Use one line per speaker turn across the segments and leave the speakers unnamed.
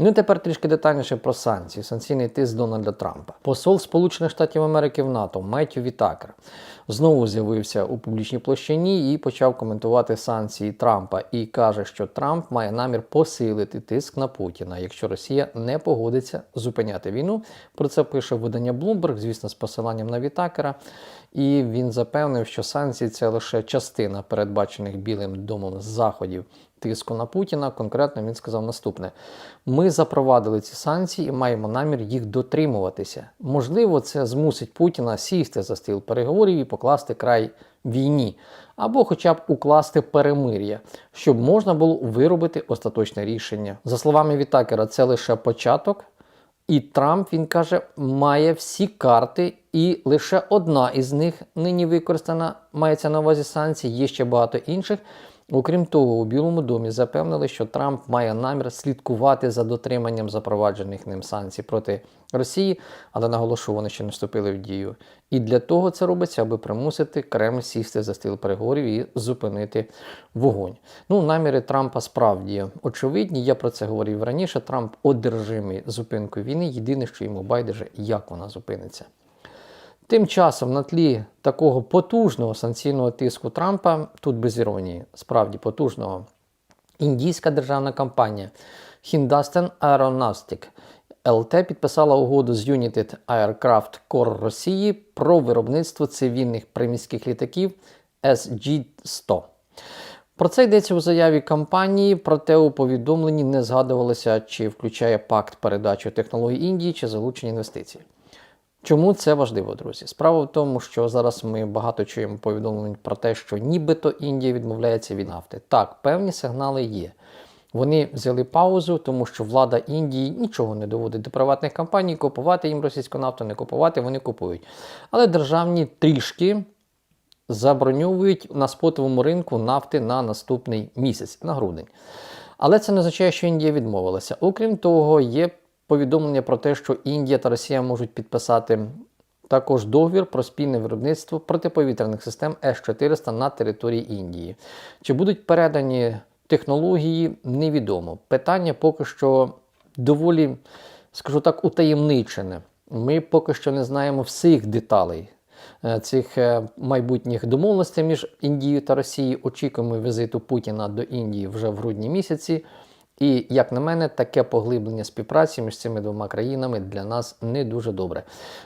Ну і тепер трішки детальніше про санкції, санкційний тиск Дональда Трампа. Посол Сполучених Штатів Америки в НАТО Меттю Вітакер знову з'явився у публічній площині і почав коментувати санкції Трампа і каже, що Трамп має намір посилити тиск на Путіна, якщо Росія не погодиться зупиняти війну. Про це пише видання Bloomberg, звісно, з посиланням на Вітакера. І він запевнив, що санкції це лише частина передбачених Білим домом заходів тиску на Путіна. Конкретно він сказав наступне: ми запровадили ці санкції і маємо намір їх дотримуватися. Можливо, це змусить Путіна сісти за стіл переговорів і покласти край війні, або хоча б укласти перемир'я, щоб можна було виробити остаточне рішення. За словами Вітакера, це лише початок. І Трамп він каже, має всі карти, і лише одна із них нині використана, мається на увазі санкції, є ще багато інших. Окрім того, у Білому домі запевнили, що Трамп має намір слідкувати за дотриманням запроваджених ним санкцій проти Росії, але наголошую, вони ще не вступили в дію. І для того це робиться, аби примусити Кремль сісти за стіл переговорів і зупинити вогонь. Ну, наміри Трампа справді очевидні. Я про це говорив раніше. Трамп одержимий зупинкою війни. Єдине, що йому байдуже, як вона зупиниться. Тим часом на тлі такого потужного санкційного тиску Трампа, тут без іронії, справді потужного, індійська державна компанія Hindustan Aeronautic LT підписала угоду з United Aircraft Corps Росії про виробництво цивільних приміських літаків SG-100. Про це йдеться у заяві компанії, проте у повідомленні не згадувалося, чи включає пакт передачі технологій Індії чи залучення інвестицій. Чому це важливо, друзі? Справа в тому, що зараз ми багато чуємо повідомлень про те, що нібито Індія відмовляється від нафти. Так, певні сигнали є. Вони взяли паузу, тому що влада Індії нічого не доводить до приватних компаній, купувати їм російську нафту, не купувати, вони купують. Але державні трішки заброньовують на спотовому ринку нафти на наступний місяць, на грудень. Але це не означає, що Індія відмовилася. Окрім того, є повідомлення про те, що Індія та Росія можуть підписати також договір про спільне виробництво протиповітряних систем С-400 на території Індії. Чи будуть передані технології, невідомо. Питання поки що доволі, скажу так, утаємничене. Ми поки що не знаємо всіх деталей е, цих е, майбутніх домовленостей між Індією та Росією. Очікуємо візиту Путіна до Індії вже в грудні місяці. І, як на мене, таке поглиблення співпраці між цими двома країнами для нас не дуже добре.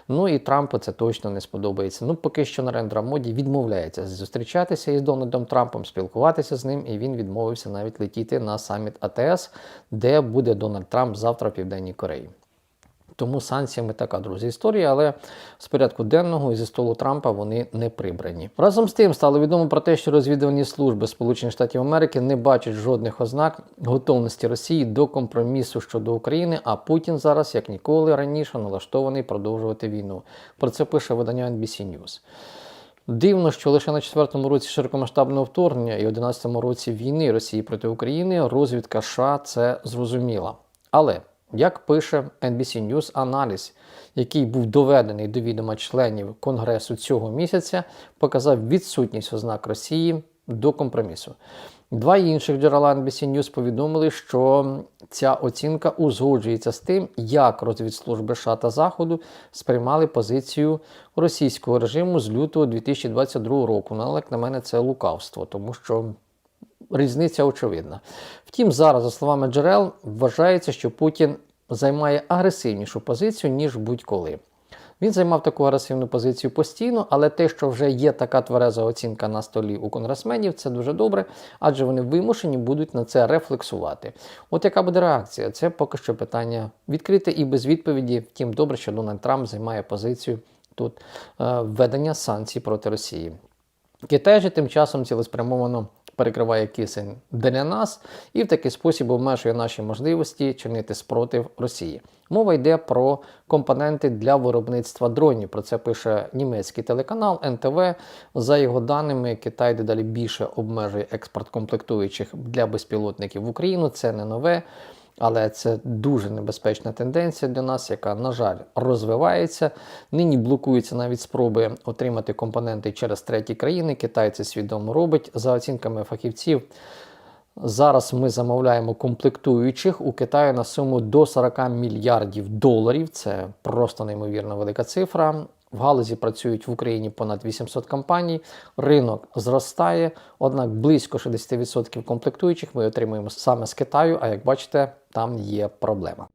Ну і Трампу це точно не сподобається. Ну, поки що Нарендра Моді відмовляється зустрічатися із Дональдом Трампом, спілкуватися з ним, і він відмовився навіть летіти на саміт АТС, де буде Дональд Трамп завтра в Південній Кореї. Тому санкціями така, друзі, історія, але з порядку денного і зі столу Трампа вони не прибрані. Разом з тим стало відомо про те, що розвідувальні служби Сполучених Штатів Америки не бачать жодних ознак готовності Росії до компромісу щодо України. А Путін зараз, як ніколи раніше, налаштований продовжувати війну. Про це пише видання NBC News. Дивно, що лише на четвертому році широкомасштабного вторгнення і 11-му році війни Росії проти України розвідка США це зрозуміла. Але як пише NBC News, аналіз, який був доведений до відома членів Конгресу цього місяця, показав відсутність ознак Росії до компромісу. Два інших джерела NBC News повідомили, що ця оцінка узгоджується з тим, як розвідслужби США та Заходу сприймали позицію російського режиму з лютого 2022 року. Ну, але, як на мене, це лукавство, тому що різниця очевидна. Втім, зараз, за словами джерел, вважається, що Путін займає агресивнішу позицію, ніж будь-коли. Він займав таку агресивну позицію постійно, але те, що вже є така твереза оцінка на столі у конгресменів, це дуже добре, адже вони вимушені будуть на це рефлексувати. От яка буде реакція? Це поки що питання відкрите і без відповіді. Втім, добре, що Дональд Трамп займає позицію тут е, введення санкцій проти Росії. Китай же тим часом цілеспрямовано перекриває кисень для нас і в такий спосіб обмежує наші можливості чинити спротив Росії. Мова йде про компоненти для виробництва дронів. Про це пише німецький телеканал НТВ. За його даними, Китай дедалі більше обмежує експорт комплектуючих для безпілотників в Україну. Це не нове. Але це дуже небезпечна тенденція для нас, яка, на жаль, розвивається. Нині блокуються навіть спроби отримати компоненти через треті країни. Китай це свідомо робить. За оцінками фахівців, Зараз ми замовляємо комплектуючих у Китаю на суму до 40 мільярдів доларів. Це просто неймовірно велика цифра. В галузі працюють в Україні понад 800 компаній. Ринок зростає, однак близько 60% комплектуючих ми отримуємо саме з Китаю. А як бачите, там є проблема.